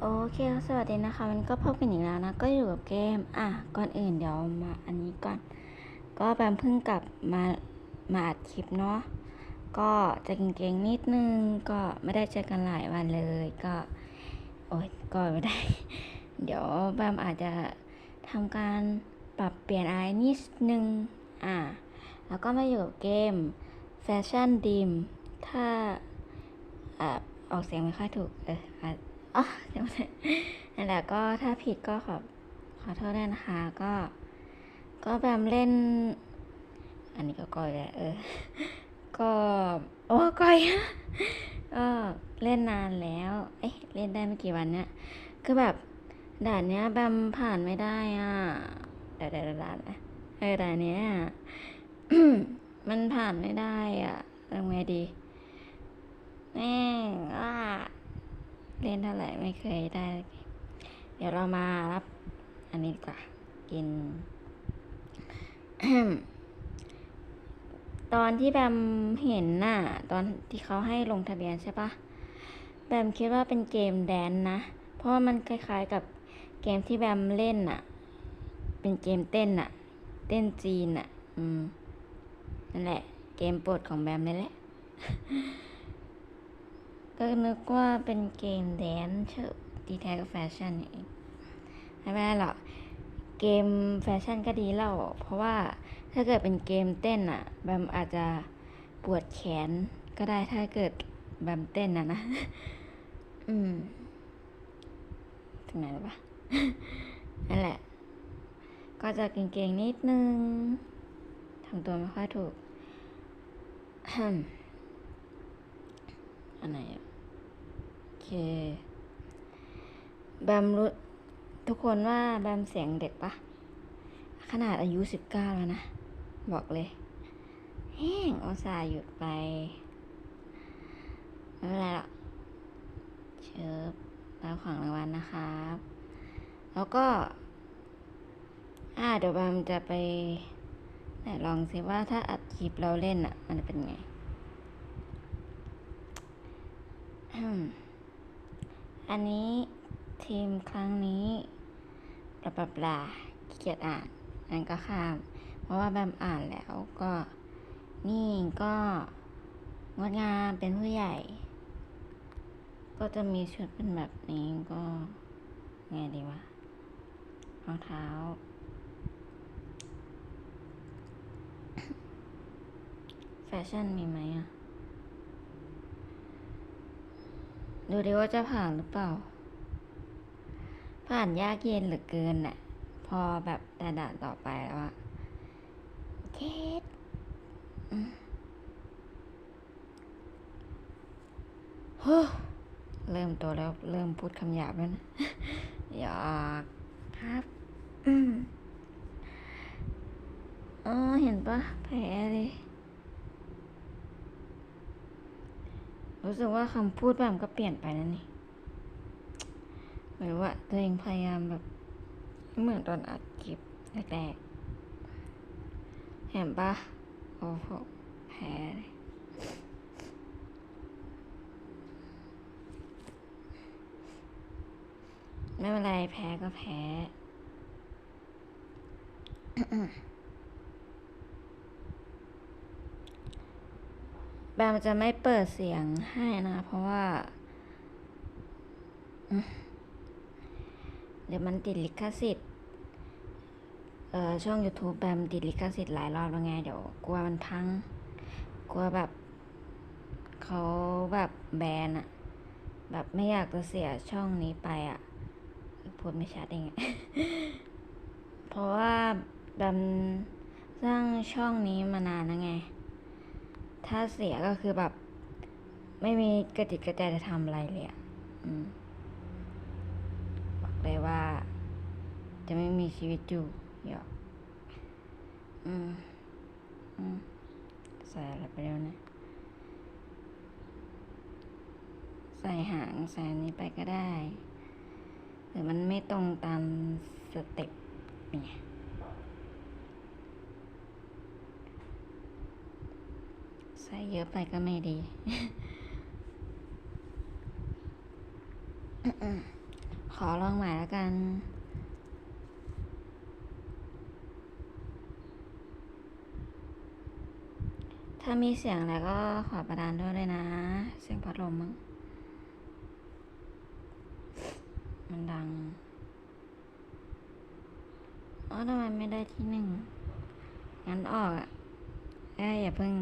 โอเคสวัสดีนะคะ มันก็พบกันอีกแล้วนะ ก็อยู่กับเกม อะ ก่อนอื่นเดี๋ยวมาอันนี้ก่อน ก็แบมเพิ่งกลับมา มาอัดคลิปเนาะ ก็จะเก่งๆนิดนึง ก็ไม่ได้เจอกันหลายวันเลย ก็ โอ๊ยก็ไม่ได้ เดี๋ยวแบมอาจจะทำการปรับเปลี่ยนอะไรนิดนึง อะ แล้วก็มาอยู่กับเกมแฟชั่นดีมถ้า อะออกเสียงไม่ค่อยถูก เออ อ๋อเดี๋ยวนั่นแหละก็ถ้าผิดก็ขอขอโทษด้วยนะคะ ก็ ก็แบบเล่น อันนี้ก็ก้อยแหละเออ ก็โอ้ก้อยก็เล่นนานแล้ว เอ๊ะเล่นได้ไม่กี่วันเนี่ยคือแบบด่านเนี้ยแบมผ่านไม่ได้อะดี๋ยวเดี๋ยวด่านนะเออด่านเนี้ยมันผ่านไม่ได้อะทำไงดีแม่งอะ เล่นเท่าไหร่ไม่เคยได้ เดี๋ยวเรามารับ อันนี้ดีกว่า กิน ตอนที่แบมเห็นน่ะ ตอนที่เขาให้ลงทะเบียนใช่ปะแบมคิดว่าเป็นเกมแดนนะ เพราะว่ามันคล้ายๆกับเกมที่แบมเล่นน่ะ เป็นเกมเต้นน่ะ เต้นจีนน่ะ อืม นั่นแหละ เกมโปรดของแบมนี่แหละ ก็นึกว่าเป็นเกมแดนเชอะดีแท้ก็แฟชั่นเองไม่เป็นไรหรอกเกมแฟชั่นก็ดีแล้ว เพราะว่าถ้าเกิดเป็นเกมเต้นอะแบมอาจจะปวดแขนก็ได้ถ้าเกิดแบมเต้นอะนะ อืมถึงไหนแล้วปะนั่นแหละ ก็จะเก่งๆนิดนึงทำตัวไม่ค่อยถูก อันไหนอะโอเคแบมรู้ทุกคนว่าแบมเสียงเด็กปะ ขนาดอายุสิบเก้าแล้วนะ บอกเลย แห้งอุตส่าห์หยุดไปไม่เป็นไรหรอกเชิญรับของรางวัลนะครับ แล้วก็ อ่าเดี๋ยวแบมจะไปไหนลองสิว่าถ้าอัดคลิปเราเล่นอะ มันจะเป็นไง อืมอันนี้ทีมครั้งนี้ปลาปลาปลาเกียจอ่านนั้นก็ข้าม เพราะว่าแบมอ่านแล้วก็นี่ก็งดงามเป็นผู้ใหญ่ ก็จะมีชุดเป็นแบบนี้ก็ไงดีวะรองเท้า แฟชั่นมีไหมอะ ดูดิว่าจะผ่านหรือเปล่า ผ่านยากเย็นเหลือเกินน่ะ พอแบบแต่ด่านต่อไปแล้วอะเคสอืมโฮ้เริ่มโตแล้วเริ่มพูดคำหยาบแล้วนะหยอกครับ อืมอ๋อเห็นปะแผลเลย รู้สึกว่าคำพูดแบบก็เปลี่ยนไปแล้วนี่หรือว่าตัวเองพยายามแบบเหมือนตอนอัดคลิปแรกๆเห็นปะโอ้โหแพ้ไม่เป็นไรแพ้ก็แพ้ แบมจะไม่เปิดเสียงให้นะ เพราะว่า เดี๋ยวมันติดลิขสิทธิ์เอ่อช่อง YouTube แบมติดลิขสิทธิ์หลายรอบแล้วไง เดี๋ยวกลัวมันพัง กลัวแบบเขาแบบแบนอะแบบไม่อยากจะเสียช่องนี้ไปอะพูดไม่ชัดเอง เพราะว่าแบมสร้างช่องนี้มานานแล้วไง ถ้าเสียก็คือแบบ ไม่มีกระติกกระใจจะทำอะไรเลยอะอบอกเลยว่า จะไม่มีชีวิตอยู่หยอกอืม อืมใส่อะไรไปแล้วนะใส่หางใส่นี้ไปก็ได้ หรือมันไม่ตรงตามสเต็ปเนี่ย ใส่เยอะไปก็ไม่ดี ขอลองใหม่แล้วกัน ถ้ามีเสียงอะไรก็ขอประทานด้วยเลยนะ เสียงพัดลมมั้ง มันดัง อ๋อทำไมไม่ได้ที่หนึ่ง งั้นออกอะ เอ้ยอย่าเพิ่ง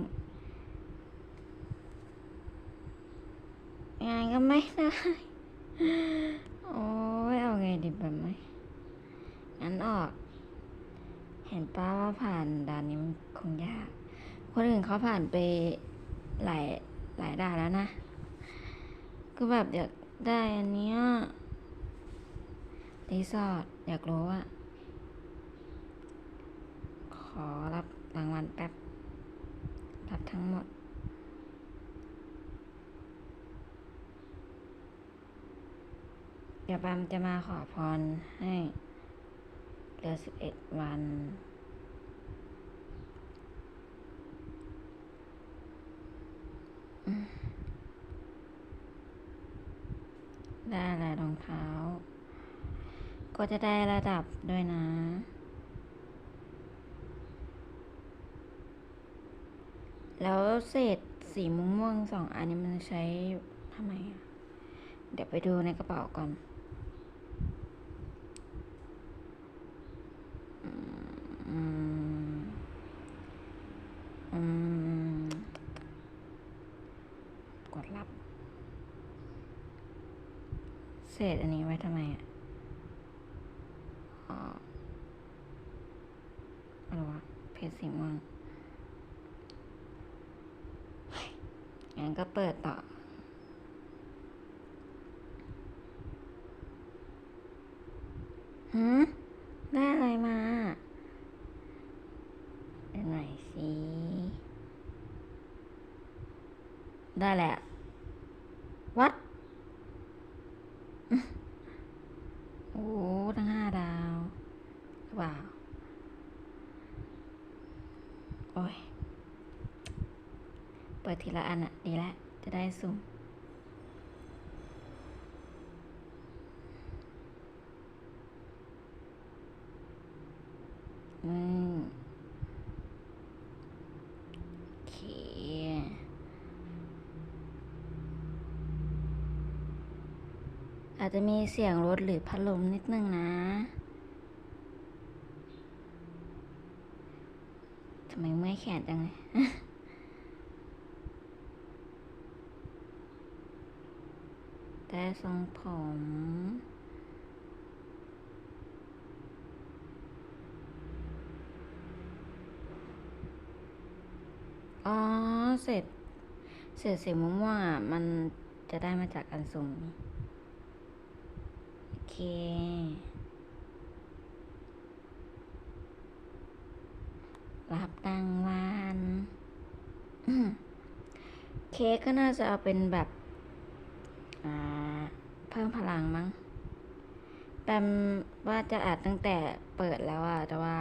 งานก็ไม่ได้ โอ้ยเอาไงดีแบบไหมงั้นออก เห็นป้าว่าผ่านด่านนี้มันคงยาก คนอื่นเขาผ่านไปหลายหลายด่านแล้วนะ ก็แบบอยากได้อันเนี้ยรีสอร์ทอยากรู้อะขอรับรางวัลแป๊บ รับทั้งหมด เดี๋ ยวปามจะมาขอพรให้เหลือสิบเอ็ดวัน ได้อะไรรองเท้า ก็จะได้ระดับด้วยนะ แล้วเศษสีม่วงๆสองอันนี้มันใช้ทำไมอะเดี๋ยวไปดูในกระเป๋าก่อน อืม อืม กดรับ เศ ษอันนี้ไว้ทำไมอะอะไรวะ เพจสีม่วงงั้นก็เปิดต่อหืมได้อะไรมาเดี๋ยวหน่อยสิ ได้แหละวัด โอ้ทั้งห้าดาวหรือเปล่า โอ้ย เปิดทีละอันอะ ดีแล้วจะได้สุ่มอืมโอเคอาจจะมีเสียงรถหรือพัดลมนิดนึงนะทำไมเมื่อยแขนจังเลย แต่ ทรงผม อ๋อ เสร็จ เสร็จสีม่วงๆอะ มันจะได้มาจากอันสุ่มณีโอเครับรางวัลอืมเค้กก็น่าจะเอาเป็นแบบ พลังมั้งแปมว่าจะอัดตั้งแต่เปิดแล้วอะแต่ว่า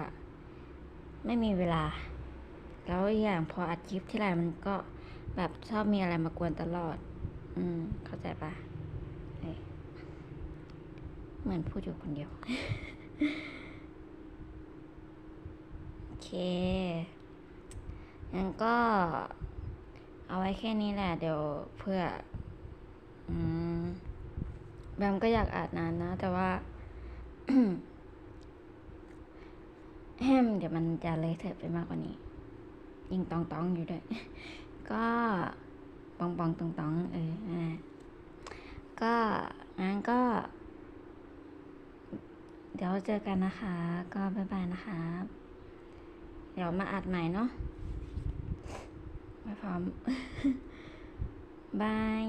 ไม่มีเวลา แล้วอย่างพออัดคลิปที่ไรมันก็แบบชอบมีอะไรมากวนตลอด อืม เข้าใจปะเเหมือนพูดอยู่คนเดียว โอเคงั้นก็เอาไว้แค่นี้แหละ เดี๋ยวเพื่อ อืม แบมก็อยากอาดนานนะ แต่ว่าแฮมเดี๋ยวมันจะเลยเถิดไปมากกว่านี้ ยิงตองตองอยู่ด้วย ก็ปองปองตองตองเออนั่นแหละก็งั้นก็ เดี๋ยวเจอกันนะคะ ก็บ๊ายบายนะคะ เดี๋ยวมาอัดใหม่เนาะไม่พร้อมบาย